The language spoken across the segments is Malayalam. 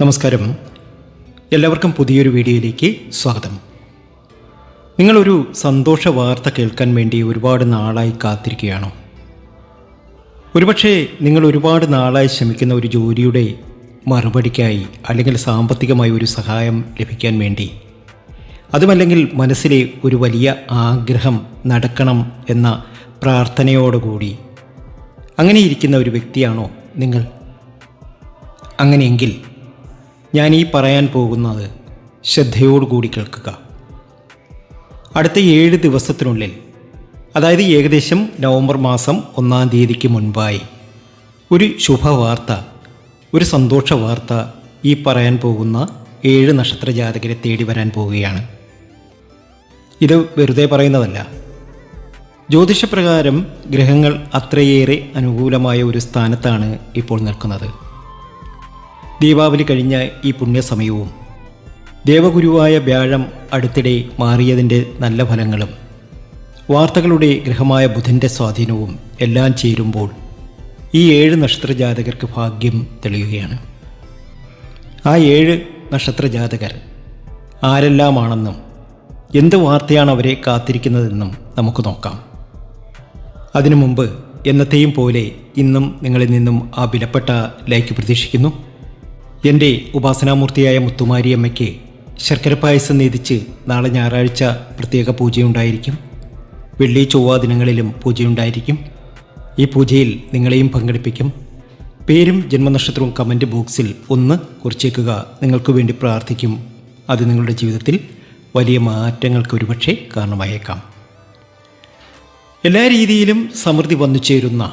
നമസ്കാരം. എല്ലാവർക്കും പുതിയൊരു വീഡിയോയിലേക്ക് സ്വാഗതം. നിങ്ങളൊരു സന്തോഷ വാർത്ത കേൾക്കാൻ വേണ്ടി ഒരുപാട് നാളായി കാത്തിരിക്കുകയാണോ? ഒരുപക്ഷെ നിങ്ങൾ ഒരുപാട് നാളായി ശ്രമിക്കുന്ന ഒരു ജോലിയുടെ മറുപടിക്കായി അല്ലെങ്കിൽ സാമ്പത്തികമായി ഒരു സഹായം ലഭിക്കാൻ വേണ്ടി. അതുമല്ലെങ്കിൽ മനസ്സിലെ ഒരു വലിയ ആഗ്രഹം നടക്കണം എന്ന പ്രാർത്ഥനയോടുകൂടി. അങ്ങനെ ഇരിക്കുന്ന ഒരു വ്യക്തിയാണോ നിങ്ങൾ? അങ്ങനെയെങ്കിൽ ഞാൻ ഈ പറയാൻ പോകുന്നത് ശ്രദ്ധയോടുകൂടി കേൾക്കുക. അടുത്ത ഏഴ് ദിവസത്തിനുള്ളിൽ അതായത് ഏകദേശം നവംബർ മാസം ഒന്നാം തീയതിക്ക് മുൻപായി ഒരു ശുഭവാർത്ത ഒരു സന്തോഷ വാർത്ത ഈ പറയാൻ പോകുന്ന ഏഴ് നക്ഷത്ര ജാതകരെ തേടി വരാൻ പോവുകയാണ്. ഇത് വെറുതെ പറയുന്നതല്ല. ജ്യോതിഷപ്രകാരം ഗ്രഹങ്ങൾ അത്രയേറെ അനുകൂലമായ ഒരു സ്ഥാനത്താണ് ഇപ്പോൾ നിൽക്കുന്നത്. ദീപാവലി കഴിഞ്ഞ ഈ പുണ്യസമയവും ദേവഗുരുവായ വ്യാഴം അടുത്തിടെ മാറിയതിന്റെ നല്ല ഫലങ്ങളും വാർത്തകളുടെ ഗ്രഹമായ ബുധന്റെ സ്വാധീനവും എല്ലാം ചേരുമ്പോൾ ഈ ഏഴ് നക്ഷത്ര ജാതകർക്ക് ഭാഗ്യം തെളിയുകയാണ്. ആ ഏഴ് നക്ഷത്ര ജാതകർ ആരെല്ലാമാണെന്നും എന്ത് വാർത്തയാണ് അവരെ കാത്തിരിക്കുന്നതെന്നും നമുക്ക് നോക്കാം. അതിനു മുമ്പ് എന്നത്തെയും പോലെ ഇന്നും നിങ്ങളിൽ നിന്നും ആ വിലപ്പെട്ട ലൈക്ക് പ്രതീക്ഷിക്കുന്നു. എന്റെ ഉപാസനാമൂർത്തിയായ മുത്തുമാരിയമ്മയ്ക്ക് ശർക്കര പായസം നീതിച്ച് നാളെ ഞായറാഴ്ച പ്രത്യേക പൂജയുണ്ടായിരിക്കും. വെള്ളി ചൊവ്വ ദിനങ്ങളിലും പൂജയുണ്ടായിരിക്കും. ഈ പൂജയിൽ നിങ്ങളെയും പങ്കെടുപ്പിക്കും. പേരും ജന്മനക്ഷത്രവും കമന്റ് ബോക്സിൽ ഒന്ന് കുറിച്ചേക്കുക. നിങ്ങൾക്ക് വേണ്ടി പ്രാർത്ഥിക്കും. അത് നിങ്ങളുടെ ജീവിതത്തിൽ വലിയ മാറ്റങ്ങൾക്ക് ഒരുപക്ഷെ കാരണമായേക്കാം. എല്ലാ രീതിയിലും സമൃദ്ധി വന്നു ചേരുന്ന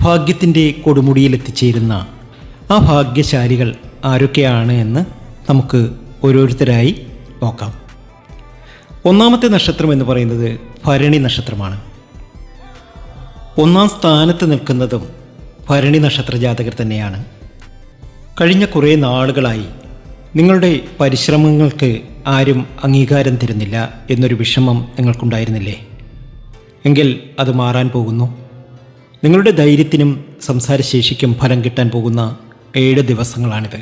ഭാഗ്യത്തിന്റെ കൊടുമുടിയിൽ എത്തിച്ചേരുന്ന ആ ഭാഗ്യശാലികൾ ആരൊക്കെയാണ് എന്ന് നമുക്ക് ഓരോരുത്തരായി നോക്കാം. ഒന്നാമത്തെ നക്ഷത്രം എന്ന് പറയുന്നത് ഭരണി നക്ഷത്രമാണ്. ഒന്നാം സ്ഥാനത്ത് നിൽക്കുന്നതും ഭരണി നക്ഷത്ര ജാതകർ തന്നെയാണ്. കഴിഞ്ഞ കുറേ നാളുകളായി നിങ്ങളുടെ പരിശ്രമങ്ങൾക്ക് ആരും അംഗീകാരം തരുന്നില്ല എന്നൊരു വിഷമം നിങ്ങൾക്കുണ്ടായിരുന്നില്ലേ? എങ്കിൽ അത് മാറാൻ പോകുന്നു. നിങ്ങളുടെ ധൈര്യത്തിനും സംസാരശേഷിക്കും ഫലം കിട്ടാൻ പോകുന്ന ഏഴ് ദിവസങ്ങളാണിത്.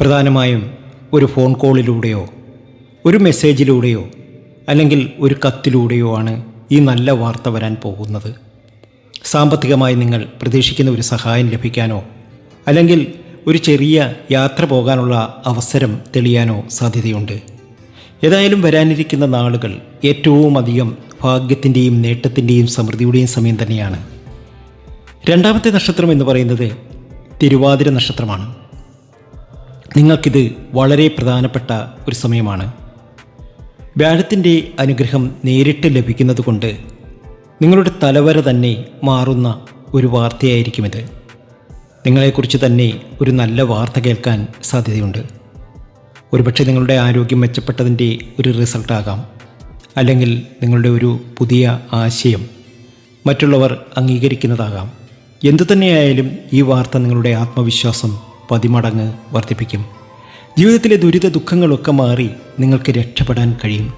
പ്രധാനമായും ഒരു ഫോൺ കോളിലൂടെയോ ഒരു മെസ്സേജിലൂടെയോ അല്ലെങ്കിൽ ഒരു കത്തിലൂടെയോ ആണ് ഈ നല്ല വാർത്ത വരാൻ പോകുന്നത്. സാമ്പത്തികമായി നിങ്ങൾ പ്രതീക്ഷിക്കുന്ന ഒരു സഹായം ലഭിക്കാനോ അല്ലെങ്കിൽ ഒരു ചെറിയ യാത്ര പോകാനുള്ള അവസരം തെളിയാനോ സാധ്യതയുണ്ട്. ഏതായാലും വരാനിരിക്കുന്ന നാളുകൾ ഏറ്റവും അധികം ഭാഗ്യത്തിന്റെയും നേട്ടത്തിന്റെയും സമൃദ്ധിയുടെയും സമയം തന്നെയാണ്. രണ്ടാമത്തെ നക്ഷത്രം എന്ന് പറയുന്നത് തിരുവാതിര നക്ഷത്രമാണ്. നിങ്ങൾക്കിത് വളരെ പ്രധാനപ്പെട്ട ഒരു സമയമാണ്. വ്യാഴത്തിന്റെ അനുഗ്രഹം നേരിട്ട് ലഭിക്കുന്നതുകൊണ്ട് നിങ്ങളുടെ തലവര തന്നെ മാറുന്ന ഒരു വാർത്തയായിരിക്കും ഇത്. നിങ്ങളെക്കുറിച്ച് തന്നെ ഒരു നല്ല വാർത്ത കേൾക്കാൻ സാധ്യതയുണ്ട്. ഒരുപക്ഷെ നിങ്ങളുടെ ആരോഗ്യം മെച്ചപ്പെട്ടതിന്റെ ഒരു റിസൾട്ടാകാം അല്ലെങ്കിൽ നിങ്ങളുടെ ഒരു പുതിയ ആശയം മറ്റുള്ളവർ അംഗീകരിക്കുന്നതാകാം. എന്തു തന്നെയായാലും ഈ വാർത്ത നിങ്ങളുടെ ആത്മവിശ്വാസം പതിമടങ്ങ് വർദ്ധിപ്പിക്കും. ജീവിതത്തിലെ ദുരിത ദുഃഖങ്ങളൊക്കെ മാറി നിങ്ങൾക്ക് രക്ഷപ്പെടാൻ കഴിയും.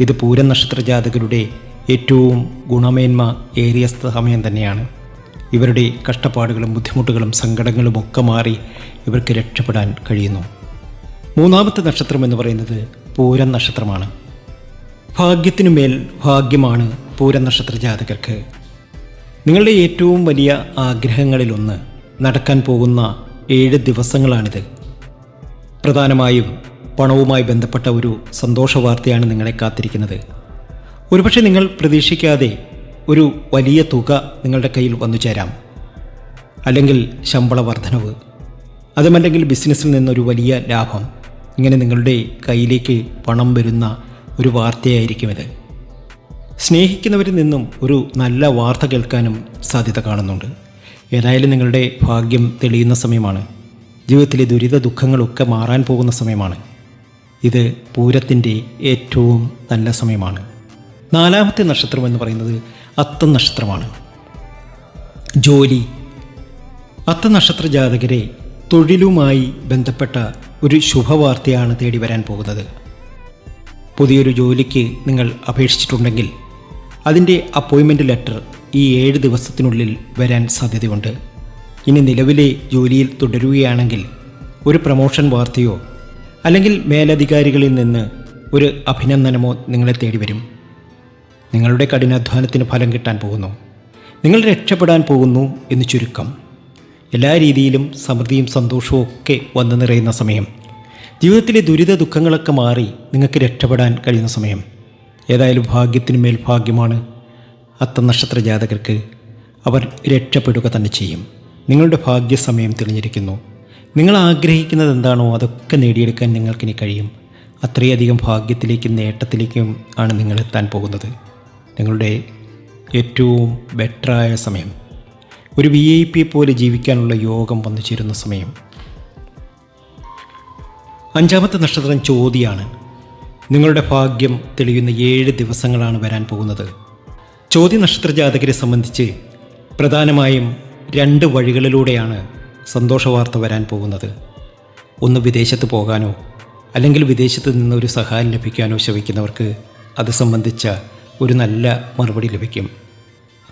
ഇത് പൂരം നക്ഷത്ര ജാതകരുടെ ഏറ്റവും ഗുണമേന്മ ഏറിയ സമയം തന്നെയാണ്. ഇവരുടെ കഷ്ടപ്പാടുകളും ബുദ്ധിമുട്ടുകളും സങ്കടങ്ങളും ഒക്കെ മാറി ഇവർക്ക് രക്ഷപ്പെടാൻ കഴിയുന്നു. മൂന്നാമത്തെ നക്ഷത്രം എന്ന് പറയുന്നത് പൂരം നക്ഷത്രമാണ് ഭാഗ്യത്തിനുമേൽ ഭാഗ്യമാണ് പൂരം നക്ഷത്ര ജാതകർക്ക് നിങ്ങളുടെ ഏറ്റവും വലിയ ആഗ്രഹങ്ങളിലൊന്ന് നടക്കാൻ പോകുന്ന ഏഴ് ദിവസങ്ങളാണിത്. പ്രധാനമായും പണവുമായി ബന്ധപ്പെട്ട ഒരു സന്തോഷ വാർത്തയാണ് നിങ്ങളെ കാത്തിരിക്കുന്നത്. ഒരുപക്ഷെ നിങ്ങൾ പ്രതീക്ഷിക്കാതെ ഒരു വലിയ തുക നിങ്ങളുടെ കയ്യിൽ വന്നു ചേരാം. അല്ലെങ്കിൽ ശമ്പള വർധനവ്. അതുമല്ലെങ്കിൽ ബിസിനസ്സിൽ നിന്നൊരു വലിയ ലാഭം. ഇങ്ങനെ നിങ്ങളുടെ കയ്യിലേക്ക് പണം വരുന്ന ഒരു വാർത്തയായിരിക്കും ഇത്. സ്നേഹിക്കുന്നവരിൽ നിന്നും ഒരു നല്ല വാർത്ത കേൾക്കാനും സാധ്യത കാണുന്നുണ്ട്. ഏതായാലും നിങ്ങളുടെ ഭാഗ്യം തെളിയുന്ന സമയമാണ്. ജീവിതത്തിലെ ദുരിത ദുഃഖങ്ങളൊക്കെ മാറാൻ പോകുന്ന സമയമാണ്. ഇത് പൂരത്തിന്റെ ഏറ്റവും നല്ല സമയമാണ്. നാലാമത്തെ നക്ഷത്രം എന്ന് പറയുന്നത് അത്തം നക്ഷത്രമാണ്. ജോലി. അത്ത നക്ഷത്ര ജാതകരെ തൊഴിലുമായി ബന്ധപ്പെട്ട ഒരു ശുഭവാർത്തയാണ് തേടി വരാൻ പോകുന്നത്. പുതിയൊരു ജോലിക്ക് നിങ്ങൾ അപേക്ഷിച്ചിട്ടുണ്ടെങ്കിൽ അതിന്റെ അപ്പോയിൻമെന്റ് ലെറ്റർ ഈ ഏഴ് ദിവസത്തിനുള്ളിൽ വരാൻ സാധ്യതയുണ്ട്. ഇനി നിലവിലെ ജോലിയിൽ തുടരുകയാണെങ്കിൽ ഒരു പ്രമോഷൻ വാർത്തയോ അല്ലെങ്കിൽ മേലധികാരികളിൽ നിന്ന് ഒരു അഭിനന്ദനമോ നിങ്ങളെ തേടി വരും നിങ്ങളുടെ കഠിനാധ്വാനത്തിന് ഫലം കിട്ടാൻ പോകുന്നു. നിങ്ങൾ രക്ഷപ്പെടാൻ പോകുന്നു എന്ന് ചുരുക്കം. എല്ലാ രീതിയിലും സമൃദ്ധിയും സന്തോഷവും ഒക്കെ വന്നു നിറയുന്ന സമയം. ജീവിതത്തിലെ ദുരിത ദുഃഖങ്ങളൊക്കെ മാറി നിങ്ങൾക്ക് രക്ഷപ്പെടാൻ കഴിയുന്ന സമയം. ഏതായാലും ഭാഗ്യത്തിന് മേൽ ഭാഗ്യമാണ്. അത്ത നക്ഷത്ര ജാതകർക്ക് അവർ രക്ഷപ്പെടുക തന്നെ ചെയ്യും. നിങ്ങളുടെ ഭാഗ്യസമയം തെളിഞ്ഞിരിക്കുന്നു. നിങ്ങൾ ആഗ്രഹിക്കുന്നത് എന്താണോ അതൊക്കെ നേടിയെടുക്കാൻ നിങ്ങൾക്കിനി കഴിയും. അത്രയധികം ഭാഗ്യത്തിലേക്കും നേട്ടത്തിലേക്കും ആണ് നിങ്ങൾ എത്താൻ പോകുന്നത്. നിങ്ങളുടെ ഏറ്റവും ബെറ്ററായ സമയം. ഒരു വി ഐ പി പോലെ ജീവിക്കാനുള്ള യോഗം വന്നു ചേരുന്ന സമയം. അഞ്ചാമത്തെ നക്ഷത്രം ചോതിയാണ്. നിങ്ങളുടെ ഭാഗ്യം തെളിയുന്ന ഏഴ് ദിവസങ്ങളാണ് വരാൻ പോകുന്നത്. ചോതി നക്ഷത്ര ജാതകരെ സംബന്ധിച്ച് പ്രധാനമായും രണ്ട് വഴികളിലൂടെയാണ് സന്തോഷ വാർത്ത വരാൻ പോകുന്നത്. ഒന്ന് വിദേശത്ത് പോകാനോ അല്ലെങ്കിൽ വിദേശത്ത് നിന്ന് ഒരു സഹായം ലഭിക്കാനോ ശ്രമിക്കുന്നവർക്ക് അത് സംബന്ധിച്ച ഒരു നല്ല മറുപടി ലഭിക്കും.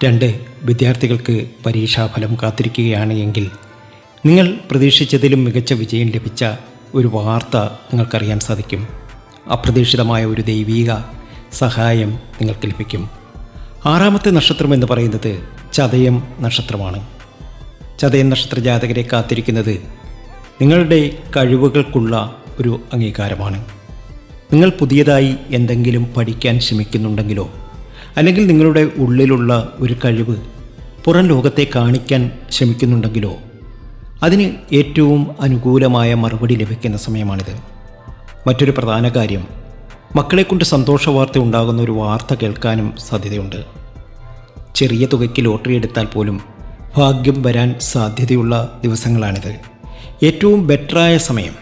രണ്ട് വിദ്യാർത്ഥികൾക്ക് പരീക്ഷാഫലം കാത്തിരിക്കുകയാണ് എങ്കിൽ നിങ്ങൾ പ്രതീക്ഷിച്ചതിലും മികച്ച വിജയം ലഭിച്ച ഒരു വാർത്ത നിങ്ങൾക്കറിയാൻ സാധിക്കും. അപ്രതീക്ഷിതമായ ഒരു ദൈവീക സഹായം നിങ്ങൾക്ക് ലഭിക്കും. ആറാമത്തെ നക്ഷത്രം എന്ന് പറയുന്നത് ചതയം നക്ഷത്രമാണ്. ചതയം നക്ഷത്ര ജാതകരെ കാത്തിരിക്കുന്നത് നിങ്ങളുടെ കഴിവുകൾക്കുള്ള ഒരു അംഗീകാരമാണ്. നിങ്ങൾ പുതിയതായി എന്തെങ്കിലും പഠിക്കാൻ ശ്രമിക്കുന്നുണ്ടെങ്കിലോ അല്ലെങ്കിൽ നിങ്ങളുടെ ഉള്ളിലുള്ള ഒരു കഴിവ് പുറം ലോകത്തെ കാണിക്കാൻ ശ്രമിക്കുന്നുണ്ടെങ്കിലോ അതിന് ഏറ്റവും അനുകൂലമായ മറുപടി ലഭിക്കുന്ന സമയമാണിത്. മറ്റൊരു പ്രധാന കാര്യം. മക്കളെക്കൊണ്ട് സന്തോഷ വാർത്ത ഉണ്ടാകുന്ന ഒരു വാർത്ത കേൾക്കാനും സാധ്യതയുണ്ട്. ചെറിയ തുകയ്ക്ക് ലോട്ടറി എടുത്താൽ പോലും ഭാഗ്യം വരാൻ സാധ്യതയുള്ള ദിവസങ്ങളാണിത്. ഏറ്റവും ബെറ്ററായ സമയം.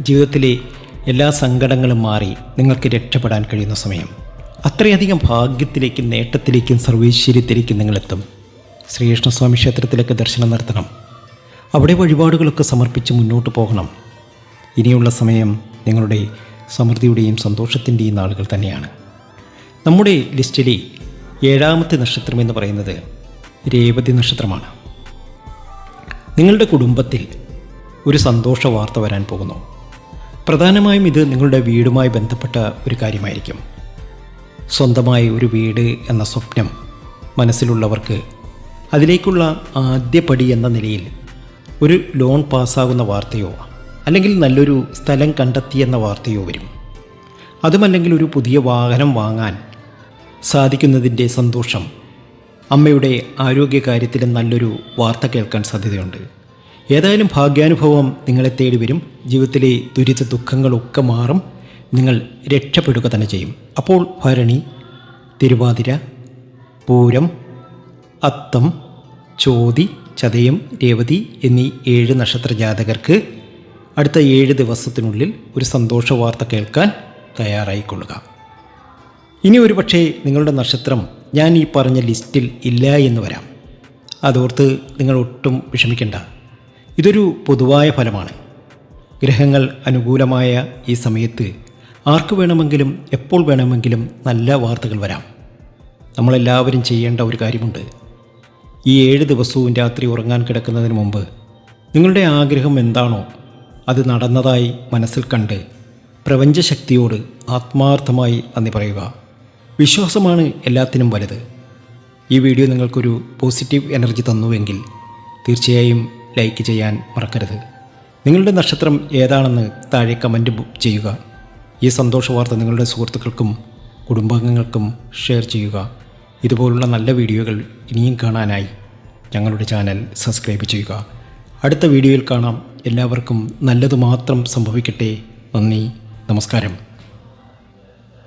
ജീവിതത്തിലെ എല്ലാ സങ്കടങ്ങളും മാറി നിങ്ങൾക്ക് രക്ഷപ്പെടാൻ കഴിയുന്ന സമയം. അത്രയധികം ഭാഗ്യത്തിലേക്കും നേട്ടത്തിലേക്കും സർവീശ്വര്യത്തിലേക്കും നിങ്ങളെത്തും. ശ്രീകൃഷ്ണസ്വാമി ക്ഷേത്രത്തിലേക്ക് ദർശനം നടത്തണം. അവിടെ വഴിപാടുകളൊക്കെ സമർപ്പിച്ച് മുന്നോട്ട് പോകണം. ഇനിയുള്ള സമയം നിങ്ങളുടെ സമൃദ്ധിയുടെയും സന്തോഷത്തിന്റെയും നാളുകൾ തന്നെയാണ്. നമ്മുടെ ലിസ്റ്റിലെ ഏഴാമത്തെ നക്ഷത്രം എന്ന് പറയുന്നത് രേവതി നക്ഷത്രമാണ്. നിങ്ങളുടെ കുടുംബത്തിൽ ഒരു സന്തോഷ വാർത്ത വരാൻ പോകുന്നു. പ്രധാനമായും ഇത് നിങ്ങളുടെ വീടുമായി ബന്ധപ്പെട്ട ഒരു കാര്യമായിരിക്കും. സ്വന്തമായി ഒരു വീട് എന്ന സ്വപ്നം മനസ്സിലുള്ളവർക്ക് അതിലേക്കുള്ള ആദ്യപടി എന്ന നിലയിൽ ഒരു ലോൺ പാസ്സാകുന്ന വാർത്തയോ അല്ലെങ്കിൽ നല്ലൊരു സ്ഥലം കണ്ടെത്തിയെന്ന വാർത്തയോ വരും. അതുമല്ലെങ്കിൽ ഒരു പുതിയ വാഹനം വാങ്ങാൻ സാധിക്കുന്നതിന്റെ സന്തോഷം അമ്മയുടെ ആരോഗ്യകാര്യത്തിലും നല്ലൊരു വാർത്ത കേൾക്കാൻ സാധ്യതയുണ്ട്. ഏതായാലും ഭാഗ്യാനുഭവം നിങ്ങളെ തേടി വരും. ജീവിതത്തിലെ ദുരിത ദുഃഖങ്ങളൊക്കെ മാറും. നിങ്ങൾ രക്ഷപ്പെടുക തന്നെ ചെയ്യും. അപ്പോൾ ഭരണി തിരുവാതിര പൂരം അത്തം ചോതി ചതയം രേവതി എന്നീ ഏഴ് നക്ഷത്ര ജാതകർക്ക് അടുത്ത ഏഴ് ദിവസത്തിനുള്ളിൽ ഒരു സന്തോഷ വാർത്ത കേൾക്കാൻ തയ്യാറായിക്കൊള്ളുക. ഇനി ഒരു പക്ഷേ നിങ്ങളുടെ നക്ഷത്രം ഞാൻ ഈ പറഞ്ഞ ലിസ്റ്റിൽ ഇല്ല എന്ന് വരാം. അതോർത്ത് നിങ്ങൾ ഒട്ടും വിഷമിക്കേണ്ട. ഇതൊരു പൊതുവായ ഫലമാണ്. ഗ്രഹങ്ങൾ അനുകൂലമായ ഈ സമയത്ത് ആർക്ക് വേണമെങ്കിലും എപ്പോൾ വേണമെങ്കിലും നല്ല വാർത്തകൾ വരാം. നമ്മളെല്ലാവരും ചെയ്യേണ്ട ഒരു കാര്യമുണ്ട്. ഈ ഏഴ് ദിവസവും രാത്രി ഉറങ്ങാൻ കിടക്കുന്നതിന് മുമ്പ് നിങ്ങളുടെ ആഗ്രഹം എന്താണോ അത് നടന്നതായി മനസ്സിൽ കണ്ട് പ്രപഞ്ചശക്തിയോട് ആത്മാർത്ഥമായി നന്ദി പറയുക. വിശ്വാസമാണ് എല്ലാത്തിനും വലുത്. ഈ വീഡിയോ നിങ്ങൾക്കൊരു പോസിറ്റീവ് എനർജി തന്നുവെങ്കിൽ തീർച്ചയായും ലൈക്ക് ചെയ്യാൻ മറക്കരുത്. നിങ്ങളുടെ നക്ഷത്രം ഏതാണെന്ന് താഴെ കമന്റ് ചെയ്യുക. ഈ സന്തോഷ വാർത്ത നിങ്ങളുടെ സുഹൃത്തുക്കൾക്കും കുടുംബാംഗങ്ങൾക്കും ഷെയർ ചെയ്യുക. ഇതുപോലുള്ള നല്ല വീഡിയോകൾ ഇനിയും കാണാനായി ഞങ്ങളുടെ ചാനൽ സബ്സ്ക്രൈബ് ചെയ്യുക. അടുത്ത വീഡിയോയിൽ കാണാം. എല്ലാവർക്കും നല്ലതു മാത്രം സംഭവിക്കട്ടെ. നന്ദി. നമസ്കാരം.